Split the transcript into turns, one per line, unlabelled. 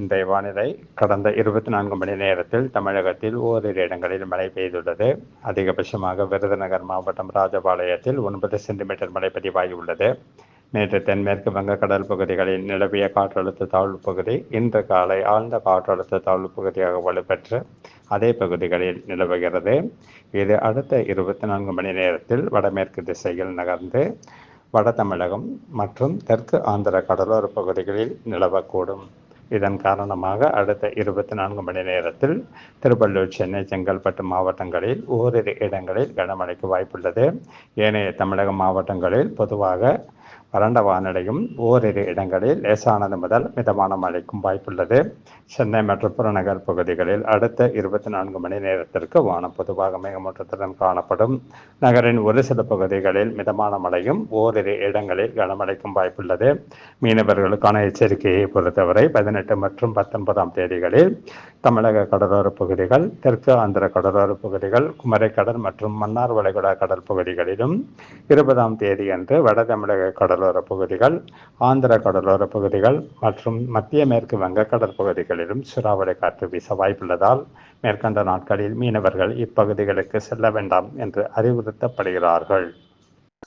இன்றைய வானிலை கடந்த இருபத்தி நான்கு மணி நேரத்தில் தமிழகத்தில் ஓரிரு இடங்களில் மழை பெய்துள்ளது. அதிகபட்சமாக விருதுநகர் மாவட்டம் ராஜபாளையத்தில் ஒன்பது சென்டிமீட்டர் மழை பதிவாகியுள்ளது. நேற்று தென்மேற்கு வங்கக்கடல் பகுதிகளில் நிலவிய காற்றழுத்த தாழ்வு பகுதி இன்று காலை ஆழ்ந்த காற்றழுத்த தாழ்வு பகுதியாக வலுப்பெற்று அதே பகுதிகளில் நிலவுகிறது. இது அடுத்த இருபத்தி நான்கு மணி நேரத்தில் வடமேற்கு திசையில் நகர்ந்து வட தமிழகம் மற்றும் தெற்கு ஆந்திர கடலோர பகுதிகளில் நிலவக்கூடும். இதன் காரணமாக அடுத்த இருபத்தி நான்கு மணி நேரத்தில் திருவள்ளூர் சென்னை செங்கல்பட்டு மாவட்டங்களில் ஓரிரு இடங்களில் கனமழைக்கு வாய்ப்புள்ளது. ஏனைய தமிழக மாவட்டங்களில் பொதுவாக வறண்ட வானிலையும் ஓரிரு இடங்களில் லேசானது முதல் மிதமான மழைக்கும் வாய்ப்புள்ளது. சென்னை மற்றும் புறநகர் பகுதிகளில் அடுத்த இருபத்தி நான்கு மணி நேரத்திற்கு வானம் பொதுவாக மேகமூட்டத்துடன் காணப்படும். நகரின் ஒரு சில பகுதிகளில் மிதமான மழையும் ஓரிரு இடங்களில் கனமழைக்கும் வாய்ப்புள்ளது. மீனவர்களுக்கான எச்சரிக்கையை பொறுத்தவரை பதினெட்டு மற்றும் பத்தொன்பதாம் தேதிகளில் தமிழக கடலோர பகுதிகள் தெற்கு ஆந்திர கடலோர பகுதிகள் குமரைக்கடல் மற்றும் மன்னார் வளைகுடா கடல் பகுதிகளிலும் இருபதாம் தேதியன்று வட தமிழக கடல் கடலோர பகுதிகள் ஆந்திர கடலோர பகுதிகள் மற்றும் மத்திய மேற்கு வங்கக்கடல் பகுதிகளிலும் சூறாவளி காற்று வீச வாய்ப்புள்ளதால் மேற்கண்ட நாட்களில் மீனவர்கள் இப்பகுதிகளுக்கு செல்ல வேண்டாம் என்று அறிவுறுத்தப்படுகிறார்கள்.